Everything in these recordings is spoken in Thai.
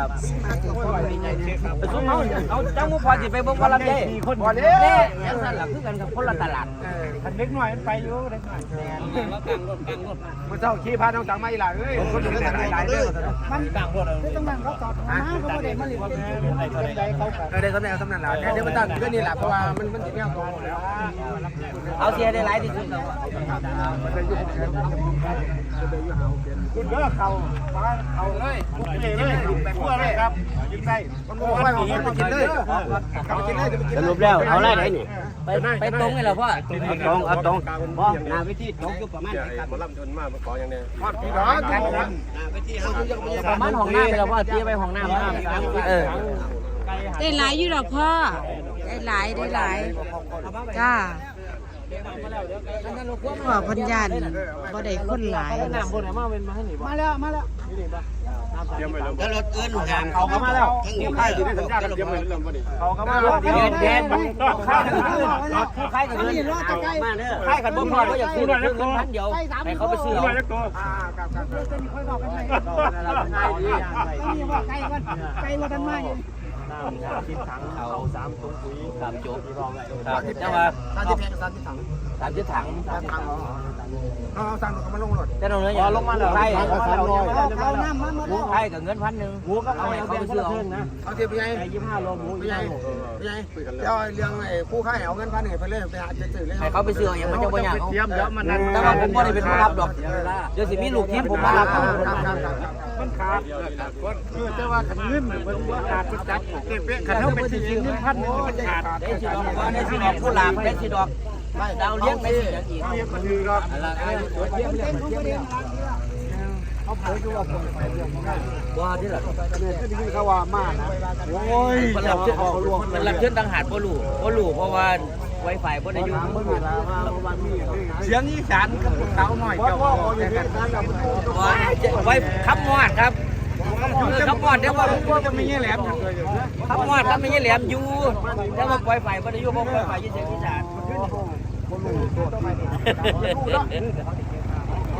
ครับไปซุ้มเขาเอาจังมูพอสิไปเบิ่งว่าลำไยคนบ่เด้เด้ยังสั่นล่ะคือกันกับคนละตลาดคันเล็กหน่อยมันไปอยู่เล็กหน่อยแล้วกางรถกางรถมันเจ้าขี่พาน้องตังมาอีหล่ะเอ้ยคนอยู่ในหลายๆเด้อมันกลางรถต้องนั่งเขาจอดมาเขาไม่ได้มาเรียนเขาเออได้สำเนาสำนักหลานเดี๋ยวมันตั้งขึ้นนี่แหละเพราะว่ามันมันสิแนวตรงแล้วเอาเสียได้หลายที่สุดแล้วคุณเด้อเขามาเอาเลยเลยเลยไปคั่วเลยครับกินได้มันบ่ว่าของมันกินเลยเขากินเลยจะไปกินสรุปแล้วเอาไรไหนนี่ไปไปตรงนี่แหละพ่อเอาตรงเอาตรงพ่อหน้าวิธีตรงอยู่ประมาณไหนครับมาล่ำจนมากมาขออย่างเนี้ยทอดพี่น้องกันประมาณห้องน้ำนี่แหละพ่อเตี้ยไปห้องน้ำเออได้หลายอยู่หรอกพ่อได้หลายได้หลายจ้า พ่อเพันยันบ่ได้คนหลายน้ำบนมาเป็นมาให้หนีบ่มาแล้วมาแล้วเตรียมไว้แล้วแล้วรถเอื้อนห่างเขาเข้ามาแล้วผู้ค่ายอยู่ในสัญญากันเตรียมไว้แล้วบ่ดิเขาเข้ามาแล้วเย็นเย็นค่ายกันคือค่ายกันเลยมาเด้อค่ายกันบ่พอก็อยากซื้อเงินพันเดียวให้เขาไปซื้อเอาตัวอ่าครับครับจะมีค่อยบอกกันไหมนี่ว่าไกลกันไกลว่าดันมากอยู่ เขาสามถุงปุ๋ยสามจบครับแต่ว่าสามสิบแพงสามสิบถังสามสิบถัง สามถัง เอาเอาสั่งเขามาลงรถแต่เราเนี่ยลงมาแล้วค่ายเขาน้ำมาหมดแล้วค่ายกับเงินพันหนึ่งหมูก็เอาให้เขาไปซื้อเอาเอาเทียบยังไงยี่ห้าโลหมูยังไงยังไงเดี๋ยวเรื่องไอ้ผู้ค่ายเอาเงินพันหนึ่งไปเลยไปหาเจ๊เลยให้เขาไปซื้อเอาอย่างมันจะบ่ยากเตรียมเดี๋ยวมันนั่นแต่ว่าผมบ่ได้เป็นผู้รับดอกเดี๋ยวสิมีลูกทีมผมมารับครับครับครับมันขาดคือแต่ว่าขันเงินมันว่าขาดจัดเก็บเป๊ะขันเท่าไปสี่เงินพันหนึ่งมันขาดได้สิดอกได้สิดอกผู้หลาบได้สิดอก ดาวเลี้ยงได้สิอย่างอีกเรียกมันคือก็อะไรเต็มเขาไม่ได้มาล้างที่ละเขาเผยดูว่าคนไปเรื่องของงานบ่ที่ล่ะเนี่ยที่นี่เขาว่ามากนะโอ้ยมันรับเชิญมันรับเชิญต่างหากบ่รู้บ่รู้เพราะว่า Wi-Fi บ่ได้อยู่เสียงอีสานกับเขาหน่อยเจ้าว่าไว้คำมอดครับคำมอดเดี๋ยวว่าจะไม่เงี้ยแหลมคำมอดคำไม่ใช่แหลมอยู่แต่ว่า Wi-Fi บ่ได้อยู่เพราะ Wi-Fi อยู่เสียงอีสาน เ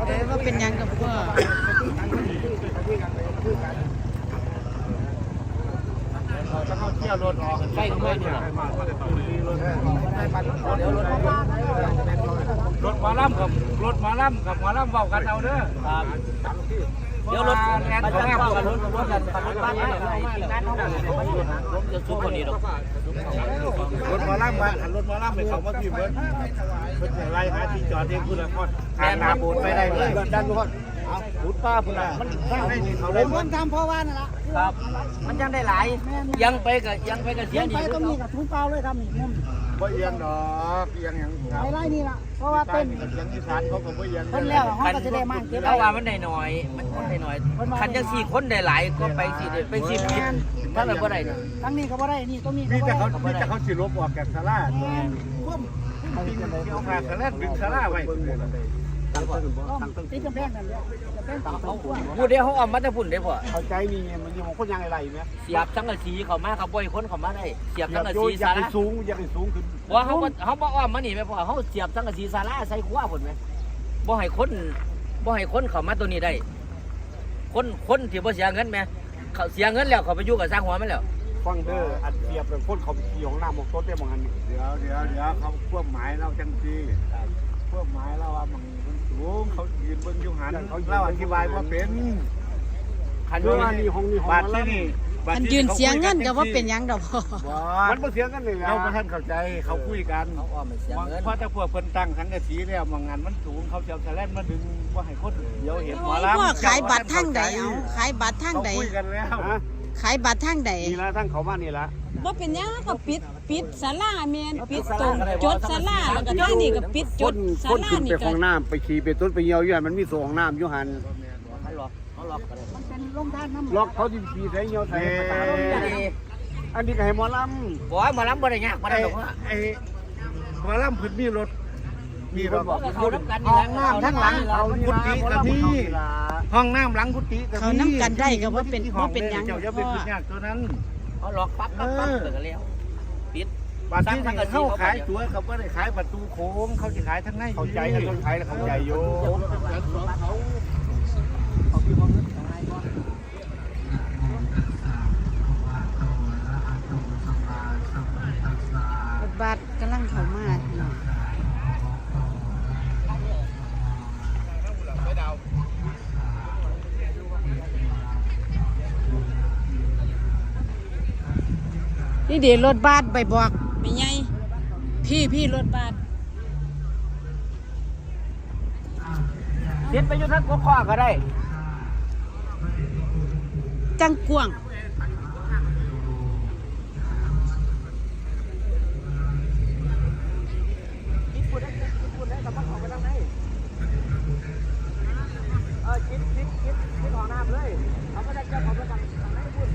ออว่าเป็นยังกับพ่อจะเข้าเที่ยวรถออกใช่ก็ไม่นี่ล่ะรถมอลำกับรถมอลำกับมอลำเบากันเอาเด้อครับ เดี๋ยวรถมันจะเข้ากันรถรถกันรถบ้านนี่แหละงานเท่ากันรถจะสู้คนนี้ดอกรถมอลำมารถมอลำไปเขามาที่เบิร์ดเบิร์ดไล่หาที่จอดเองคุณละครทางนาบูดไปได้เลยดันทุกคนเอาบูดป้าพุ่นละมันสร้างได้ที่เขาได้มหมคดนทำเพราะว่านั่นละครับ มันยังได้หลายยังไปกับยังไปกับเสียงดีไปต้องมีกับถุงเปล่าเลยทำนี่มุม บ่เอียงดอกเอียงอย่างครับในไร่นี่ละเพราะว่าเต้นเอียงอีสานเขาก็บ่เอียงเต้นแล้วเขาก็จะได้มากเก็บแล้วไว้ ว่ามันได้น้อย มันได้น้อยคันยังสี่คนได้หลายก็ไปสี่ไปสี่ผิดถ้าเราบ่ได้เนี่ย ทั้งนี้ก็บ่ได้ นี่ต้องมีมีก็แต่บ่เขาได้มีแต่เขาสิลบออกจากศาลาพุ่มจริงเกี่ยวกับศาลาดึงศาลาไว้ ต้องติดกำแพงนั่นแหละกำแพงต่างเขากว้างพูดเดียวเขาเอามาแต่พุ่นได้พอเข้าใจนี่มันอยู่ของคนยังไงไหมเสียบสังกะสีเขามาเขาบ่อยคนเขามาได้เสียบอสัยางกกะโยสีอยาสากให้ระสูงอยากให้สูงขึ้นว่าเขาบ่เขาบ่อ้อมมานี่แม่พ่อเขาเสียบสังกะสีศาลาใส่ขวาพุ่นไหมบ่ให้คนบ่ให้คนเขามาตัวนี้ได้ คนคนที่บ่เสียเงินแม่เขาเสียเงินแล้วเขาไปอยู่กับสร้างหัวมันแล้วฟังเด้ออัดเสียบเป็นคนเขาไปขี่ของน้ำของโต๊ะเต็มของอันเดี๋ยวเดี๋ยวเดี๋ยวเขาควบหมายเราจังซีควบหมายเราว่ามัน สูงเขายืนบนยุหันเราอธิบายว่าเป็นคันเรื่นี้องนี้ของนี่ของบาทที่นี่มันยืนเสียงเงินก็ว่าเป็นหยังดอกพ่อมันบ่เสียงกันเลยเราบ่ทันเข้าใจเขาคุยกันเขาอ้อมไม่เสียเงินเพราะถ้าพวกเพิ่นตั้งสังกะสีแล้วมางานมันสูงเขาจะเอาแสลนมาดึงว่าให้คนเดี๋ยวเห็นหมอลำพ่อขายบัตรทางใดเอาขายบัตรทางเขาใดคุยกันแล้ว ขายบัตรทางใดนี่ละทั้งเขามานี่ละว่าเป็นหยังก็ปิดปิดศาลาแม่นปิดตรงจดศาลาแล้วก็ทางนี้ก็ปิดจดศาคนลาขึ้นนี่ไปก็ห้องน้ำไปขี่ไปต้นไปเหี่ยวอยู่หันมันมีสองน้ำอยู่หันเขาล็อกเขาล็อกกันเลยมันเป็นลงทานน้ำล็อกเขาที่ขี่ใส่เหี่ยวใส่ประตาอันนี้อันนี้ก็ให้หมอลบอกว่าหมาล้ำบ่ได้ยากบ่ได้หรอกว่าไอ้หมอลำเพิ่นมีรถ นี่เราบอกเขาน้ำกันห้องน้ำทั้งหลังกุฏิกับนี่ห้องน้ำหลังกุฏิกับนี่เขาน้ำกันได้ก็ว่าเป็นว่าเป็นยังเจ้าจะเป็นปัญญาตัวนั้นเขาหลอกปั๊บปั๊บปั๊บเกิดแล้วปิดบัตรที่เขาขายตัวกับว่ได้ขายประตูโค้งเขาจะขายทั้งในเขาใจเขาขายแล้วเขาใจโย่บัตรกำลังเข้ามา น้องนี่เดี๋ยวรถบัสไปบอกไม่ไงพี่พี่รถบัสเด็ดไปอยู่ทั้งกบข้อก็ได้ จังกวางคิดพูดได้คิดพูดได้กับมันออกไปทางไหนเออคิดคิดคิดคิดของน้ำเลยเขาก็ได้เจ้าของไปทางทางไหนพูด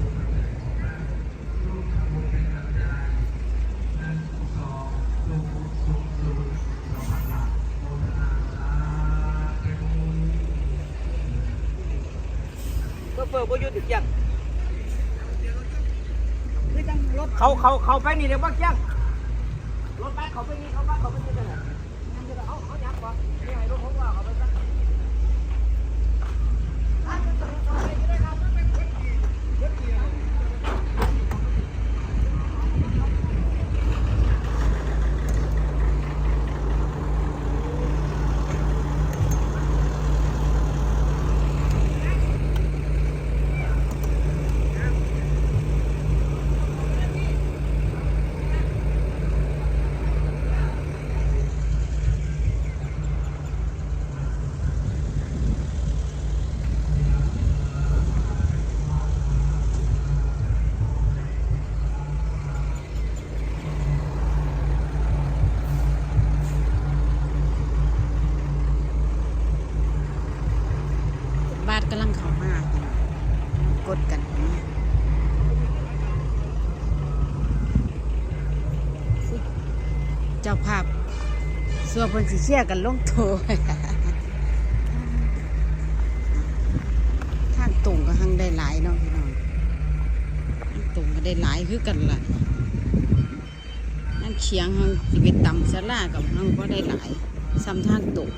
เปิดเปิดบ่อยู่ติดยังเขาเขาเขาไปนี่เดี๋ยวบ้างยังรถไปเขาไปนี่เขาไปเขาไปนี่เลยนั่นเขาเขายักกว่านี่ให้รถของเราเขาไปซะ บาสกำลังเข้ามาพี่น้องกดกันนี่ เจ้าภาพส่วนคนสีเชียกันลงโถทางตรงก็หังได้หลายเนาะพี่น้องตรงก็ได้หลายคือกันล่ะนั่นเคียงหังสิไปต่ำสลากับหังก็ได้หลายซ้ำทางตรง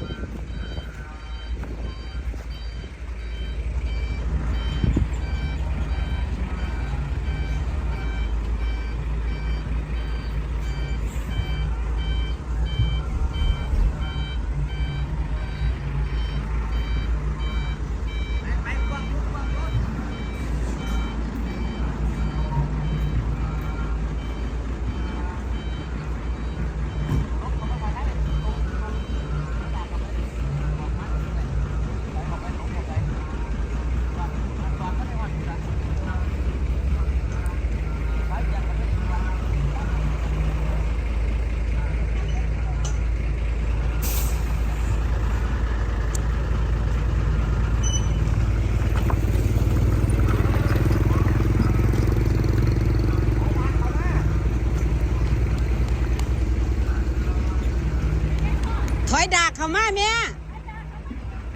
เข้ามาแม่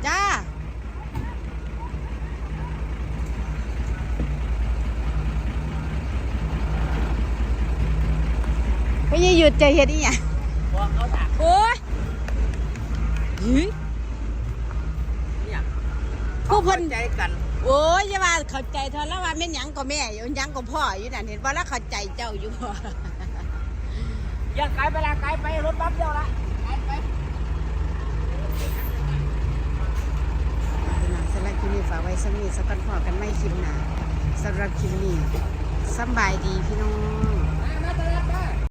จ้าไม่ยหยุดจะเห็นอีหยังบอกเขาถามโอ้ยหืยเนี่ยผู้คนใจกัน โอ้ยอย่าว่าเข้าใจเธอแล้วว่าแม่นหยังก็แม่อยู่หยังก็พ่ออยู่นั่นเห็นว่าแล้วเข้าใจเจ้าอยู่บ่อย่าไกลไปละไกลไปรถบัสเดียวละไกลไป พี่น้อง สำหรับคลิปนี้ฝากไว้สักนิดสักกันพอกันไม่คลิปหนาสำหรับคลิปนี้สบายดีพี่น้อง